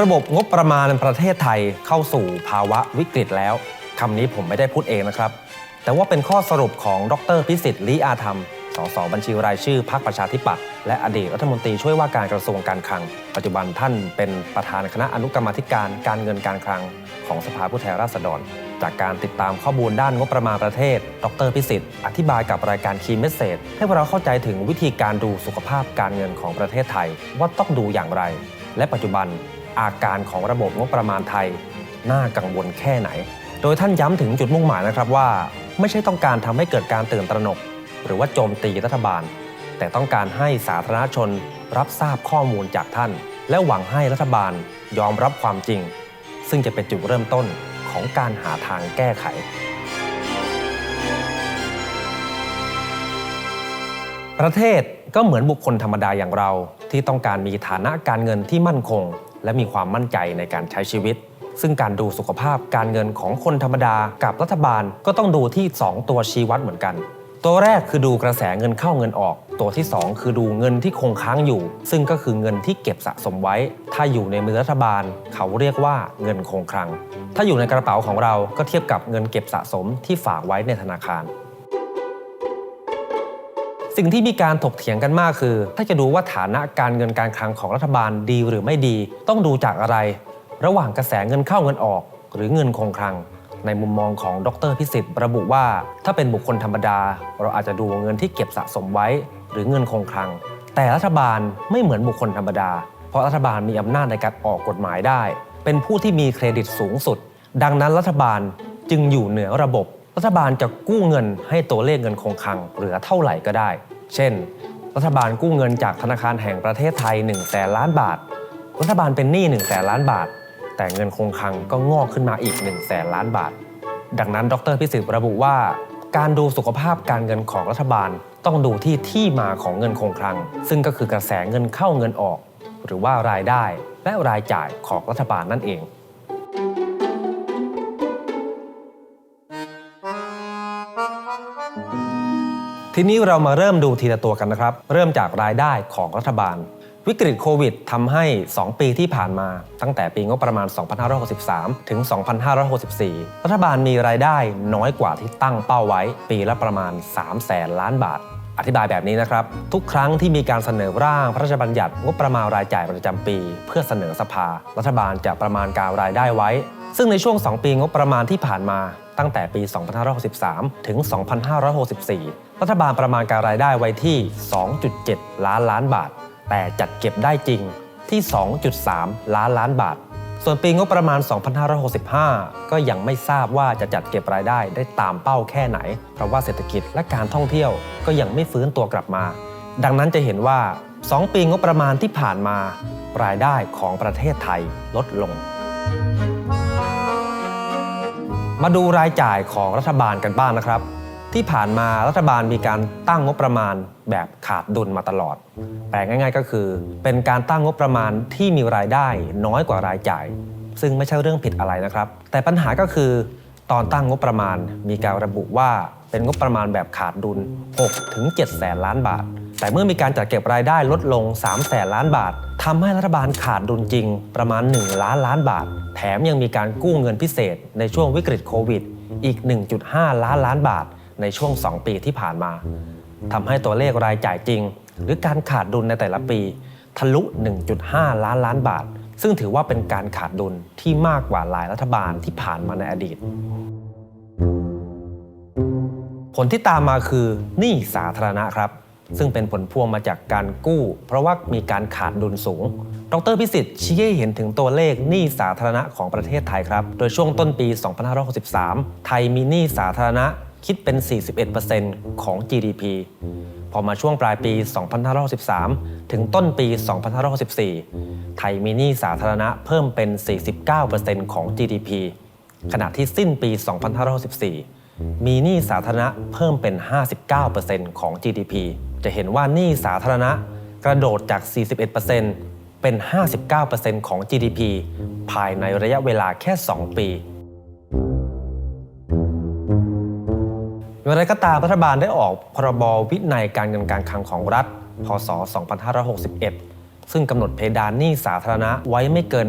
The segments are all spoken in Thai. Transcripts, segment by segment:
ระบบงบประมาณประเทศไทยเข้าสู่ภาวะวิกฤตแล้วคำนี้ผมไม่ได้พูดเองนะครับ แต่ว่าเป็นข้อสรุปของดรพิสิทธิ์ลีอาธรรม สสบัญชีรายชื่อพรรคประชาธิปัตย์และอดีตรัฐมนตรีช่วยว่าการกระทรวงการคลัง ปัจจุบันท่านเป็นประธานคณะอนุกรรมธิการการเงินการคลัง ของสภาผู้แทนราษฎร จากการติดตามข้อมูลด้านงบประมาณประเทศ ดรพิสิทธิ์อธิบายกับรายการคีเมสเซจให้พวกเราเข้าใจถึงวิธีการดูสุขภาพการเงินของประเทศไทย ว่าต้องดูอย่างไร และปัจจุบัน อาการของระบบงบประมาณไทย น่ากังวลแค่ไหน โดยท่านย้ำถึงจุดมุ่งหมายนะครับว่า ไม่ใช่ต้องการทำให้เกิดการตื่นตระหนก หรือว่าโจมตีรัฐบาล แต่ต้องการให้สาธารณชนรับทราบข้อมูลจากท่าน และหวังให้รัฐบาลยอมรับความจริง ซึ่งจะเป็นจุดเริ่มต้นของการหาทางแก้ไขประเทศก็เหมือนบุคคลธรรมดาอย่างเราที่ต้องการมีฐานะการเงินที่มั่นคง และมีความมั่นใจในการใช้ชีวิต ซึ่งการดูสุขภาพการเงินของคนธรรมดากับรัฐบาลก็ต้องดูที่ 2 ตัวชี้วัดเหมือนกัน ตัวแรกคือดูกระแสเงินเข้าเงินออก ตัวที่ 2 คือดูเงินที่คงค้างอยู่ ซึ่งก็คือเงินที่เก็บสะสมไว้ ถ้าอยู่ในมือรัฐบาล เขาเรียกว่าเงินคงคลัง ถ้าอยู่ในกระเป๋าของเราก็เทียบกับเงินเก็บสะสมที่ฝากไว้ในธนาคาร สิ่งที่มีการถกเถียงกันมากคือ ถ้าจะดูว่าฐานะการเงินการคลังของรัฐบาลดีหรือไม่ดี ต้องดูจากอะไร ระหว่างกระแสเงินเข้าเงินออก หรือเงินคงคลัง ในมุมมองของดรพิสิทธิ์ระบุว่า ถ้าเป็นบุคคลธรรมดา เราอาจจะดูเงินที่เก็บสะสมไว้ หรือเงินคงคลัง แต่รัฐบาลไม่เหมือนบุคคลธรรมดา เพราะรัฐบาลมีอำนาจในการออกกฎหมายได้ เป็นผู้ที่มีเครดิตสูงสุด ดังนั้นรัฐบาลจึงอยู่เหนือระบบรัฐบาลจะกู้เงินให้ตัวเลขเงินคงคลังเหลือเท่าไหร่ก็ได้ เช่น รัฐบาลกู้เงินจากธนาคารแห่งประเทศไทย1นึ่งแสนล้านบาท รัฐบาลเป็นหนี้1นึ่งแสนล้านบาท แต่เงินคงคลังก็งอกขึ้นมาอีก1นึ่งแสนล้านบาท ดังนั้นดรพิสิทธิ์ระบุว่า การดูสุขภาพการเงินของรัฐบาลต้องดูที่ที่มาของเงินคงคลัง ซึ่งก็คือกระแสเงินเข้าเงินออก หรือว่ารายได้และรายจ่ายของรัฐบาลนั่นเอง ทีนี้เรามาเริ่มดูทีละตัวกันนะครับ เริ่มจากรายได้ของรัฐบาล วิกฤตโควิดทำให้ 2 ปีที่ผ่านมา ตั้งแต่ปีงบประมาณ 2563 ถึง 2564 รัฐบาลมีรายได้น้อยกว่าที่ตั้งเป้าไว้ ปีละประมาณ3แสนล้านบาท อธิบายแบบนี้นะครับ ทุกครั้งที่มีการเสนอร่างพระราชบัญญัติงบประมาณรายจ่ายประจำปี เพื่อเสนอสภา รัฐบาลจะประมาณการรายได้ไว้ ซึ่งในช่วง 2 ปีงบประมาณที่ผ่านมา ตั้งแต่ปี 2563 ถึง 2564 รัฐบาลประมาณการรายได้ไว้ที่ 2.7 ล้านล้านบาท แต่จัดเก็บได้จริงที่ 2.3 ล้านล้านบาท ส่วนปีงบประมาณ 2565 ก็ยังไม่ทราบว่าจะจัดเก็บรายได้ได้ตามเป้าแค่ไหน เพราะว่าเศรษฐกิจและการท่องเที่ยวก็ยังไม่ฟื้นตัวกลับมา ดังนั้นจะเห็นว่า 2 ปีงบประมาณที่ผ่านมา รายได้ของประเทศไทยลดลง มาดูรายจ่ายของรัฐบาลกันบ้างนะครับ ที่ผ่านมารัฐบาลมีการตั้งงบประมาณแบบขาดดุลมาตลอด แปลง่ายๆก็คือ เป็นการตั้งงบประมาณที่มีรายได้น้อยกว่ารายจ่าย ซึ่งไม่ใช่เรื่องผิดอะไรนะครับ แต่ปัญหาก็คือ ตอนตั้งงบประมาณมีการระบุว่าเป็นงบประมาณแบบขาดดุล 6 ถึง 7 แสนล้านบาท แต่เมื่อมีการจัดเก็บรายได้ลดลง 3 แสนล้านบาททำให้รัฐบาลขาดดุลจริงประมาณ 1 ล้านล้านบาท แถมยังมีการกู้เงินพิเศษในช่วงวิกฤตโควิด อีก 1.5 ล้านล้านบาท ในช่วง 2 ปีที่ผ่านมาทำให้ตัวเลขรายจ่ายจริง หรือการขาดดุลในแต่ละปี ทะลุ 1.5 ล้านล้านบาท ซึ่งถือว่าเป็นการขาดดุลที่มากกว่าหลายรัฐบาลที่ผ่านมาในอดีต ผลที่ตามมาคือหนี้สาธารณะครับ ซึ่งเป็นผลพวงมาจากการกู้ เพราะว่ามีการขาดดุลสูงดรพิสิทธิ์ชี้ให้เห็นถึงตัวเลขหนี้สาธารณะของประเทศไทยครับ โดยช่วงต้นปี 2563 ไทยมีหนี้สาธารณะ คิดเป็น 41%ของ GDP พอมาช่วงปลายปี 2563ถึงต้นปี 2564 ไทยมีหนี้สาธารณะเพิ่มเป็น 49%ของ GDP ขณะที่สิ้นปี 2564มีหนี้สาธารณะเพิ่มเป็น 59%ของ GDP จะเห็นว่าหนี้สาธารณะกระโดดจาก 41%เป็น 59%ของ GDP ภายในระยะเวลาแค่ 2 ปี อย่างไรก็ตามรัฐบาลได้ออกพรบวินัยการเงินการคลังของรัฐ พศ 2561 ซึ่งกำหนดเพดานหนี้สาธารณะไว้ไม่เกิน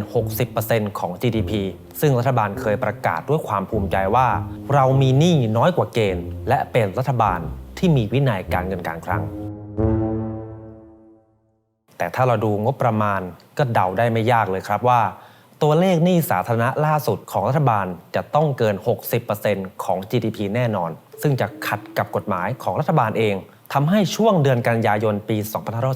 60%ของ GDP ซึ่งรัฐบาลเคยประกาศด้วยความภูมิใจว่า เรามีหนี้น้อยกว่าเกณฑ์ และเป็นรัฐบาลที่มีวินัยการเงินการคลัง แต่ถ้าเราดูงบประมาณก็เดาได้ไม่ยากเลยครับว่าตัวเลขหนี้สาธารณะล่าสุดของรัฐบาลจะต้องเกิน 60%ของ GDP แน่นอน ซึ่งจะขัดกับกฎหมายของรัฐบาลเองทำให้ช่วงเดือนกันยายนปี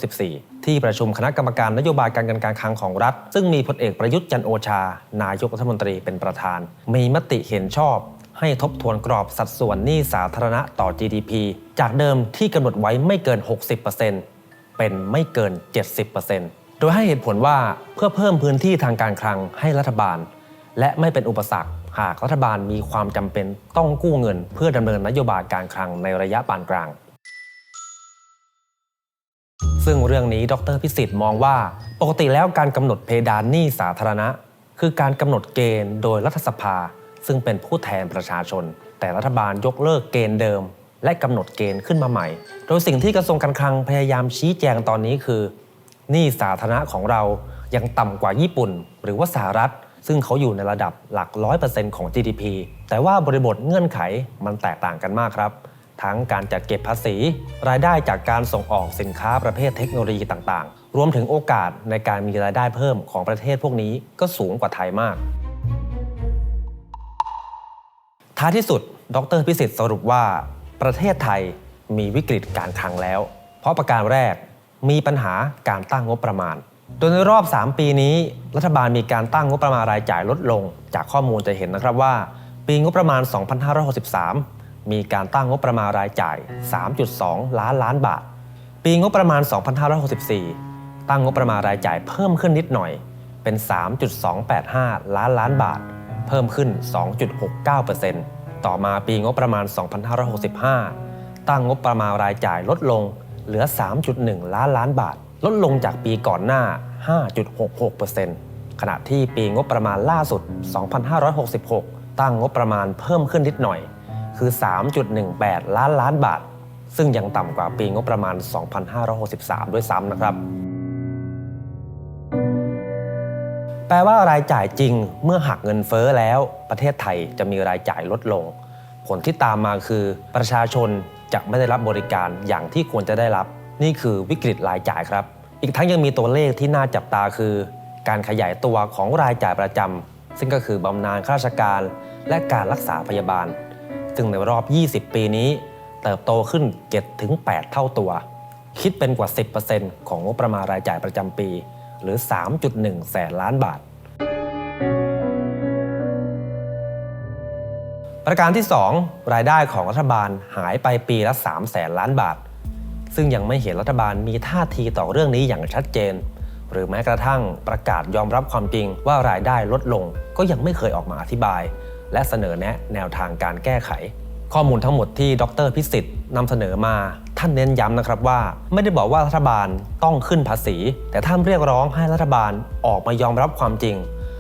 2514 ที่ประชุมคณะกรรมการนโยบายการเงินการคลังของรัฐ ซึ่งมีพลเอกประยุทธ์จันโอชา นายกรัฐมนตรีเป็นประธาน มีมติเห็นชอบ ให้ทบทวนกรอบสัดส่วนหนี้สาธารณะต่อ GDP จากเดิมที่กำหนดไว้ไม่เกิน 60%เป็นไม่เกิน 70%โดยให้เหตุผลว่าเพื่อเพิ่มพื้นที่ทางการคลังให้รัฐบาล และไม่เป็นอุปสรรค หากรัฐบาลมีความจำเป็นต้องกู้เงิน เพื่อดำเนินนโยบายการคลังในระยะปานกลาง ซึ่งเรื่องนี้ดรพิสิทธิ์มองว่า ปกติแล้วการกำหนดเพดานหนี้สาธารณะ คือการกำหนดเกณฑ์โดยรัฐสภา ซึ่งเป็นผู้แทนประชาชน แต่รัฐบาลยกเลิกเกณฑ์เดิม และกำหนดเกณฑ์ขึ้นมาใหม่ โดยสิ่งที่กระทรวงการคลังพยายามชี้แจงตอนนี้คือหนี้สาธารณะของเรายังต่ำกว่าญี่ปุ่น หรือว่าสหรัฐ ซึ่งเขาอยู่ในระดับหลักร้อยเปอร์เซ็นต์ของ GDP แต่ว่าบริบทเงื่อนไขมันแตกต่างกันมากครับ ทั้งการจัดเก็บภาษี รายได้จากการส่งออกสินค้าประเภทเทคโนโลยีต่างๆ รวมถึงโอกาสในการมีรายได้เพิ่มของประเทศพวกนี้ก็สูงกว่าไทยมาก ท้ายที่สุด ดรพิสิทธิ์สรุปว่า ประเทศไทยมีวิกฤตการคลังแล้ว เพราะประการแรกมีปัญหาการตั้งงบประมาณ โดยในรอบ 3 ปีนี้ รัฐบาลมีการตั้งงบประมาณรายจ่ายลดลง จากข้อมูลจะเห็นนะครับว่า ปีงบประมาณ 2563 มีการตั้งงบประมาณรายจ่าย 3.2 ล้านล้านบาท ปีงบประมาณ 2564 ตั้งงบประมาณรายจ่ายเพิ่มขึ้นนิดหน่อยเป็น 3.285 ล้านล้านบาท เพิ่มขึ้น 2.69%ต่อมาปีงบประมาณ 2565 ตั้งงบประมาณรายจ่ายลดลงเหลือ 3.1 ล้านล้านบาท ลดลงจากปีก่อนหน้า 5.66%ขณะที่ปีงบประมาณล่าสุด 2566 ตั้งงบประมาณเพิ่มขึ้นนิดหน่อย คือ 3.18 ล้านล้านบาท ซึ่งยังต่ำกว่าปีงบประมาณ 2563 ด้วยซ้ำนะครับ แปลว่ารายจ่ายจริงเมื่อหักเงินเฟ้อแล้ว ประเทศไทยจะมีรายจ่ายลดลง ผลที่ตามมาคือ ประชาชนจะไม่ได้รับบริการอย่างที่ควรจะได้รับ นี่คือวิกฤตรายจ่ายครับ อีกทั้งยังมีตัวเลขที่น่าจับตาคือ การขยายตัวของรายจ่ายประจำซึ่งก็คือบำนาญข้าราชการ และการรักษาพยาบาล ซึ่งในรอบ 20 ปีนี้ เติบโตขึ้น 7-8 เท่าตัว คิดเป็นกว่า 10%ของงบประมาณรายจ่ายประจำปี หรือ 3.1 แสนล้านบาทประการที่ 2 รายได้ของรัฐบาลหายไปปีละ3แสนล้านบาท ซึ่งยังไม่เห็นรัฐบาลมีท่าทีต่อเรื่องนี้อย่างชัดเจน หรือแม้กระทั่งประกาศยอมรับความจริงว่ารายได้ลดลง ก็ยังไม่เคยออกมาอธิบาย และเสนอแนะแนวทางการแก้ไข ข้อมูลทั้งหมดที่ดรพิสิทธิ์นำเสนอมา ท่านเน้นย้ำนะครับว่า ไม่ได้บอกว่ารัฐบาลต้องขึ้นภาษี แต่ท่านเรียกร้องให้รัฐบาลออกมายอมรับความจริง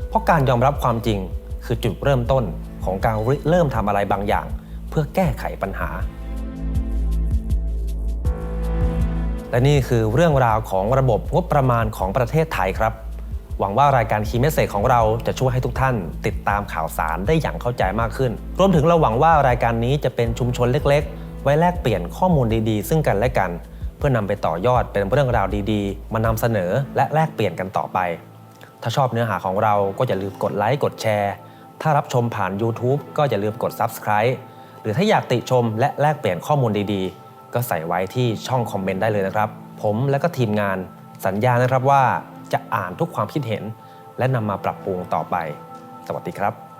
เพราะการยอมรับความจริง คือจุดเริ่มต้นของการเริ่มทำอะไรบางอย่าง เพื่อแก้ไขปัญหา และนี่คือเรื่องราวของระบบงบประมาณของประเทศไทยครับ หวังว่ารายการคีเมสเซจของเราจะช่วยให้ทุกท่าน ติดตามข่าวสารได้อย่างเข้าใจมากขึ้น รวมถึงเราหวังว่ารายการนี้จะเป็นชุมชนเล็ก ๆ ไว้แลกเปลี่ยนข้อมูลดีๆ ซึ่งกันและกัน เพื่อนำไปต่อยอดเป็นเรื่องราวดีๆ มานำเสนอและแลกเปลี่ยนกันต่อไป ถ้าชอบเนื้อหาของเราก็อย่าลืมกดไลค์กดแชร์ถ้ารับชมผ่าน YouTube ก็อย่าลืมกด Subscribe หรือถ้าอยากติชมและแลกเปลี่ยนข้อมูลดีๆ ก็ใส่ไว้ที่ช่องคอมเมนต์ได้เลยนะครับ ผมและก็ทีมงานสัญญานะครับว่าจะอ่านทุกความคิดเห็น และนำมาปรับปรุงต่อไป สวัสดีครับ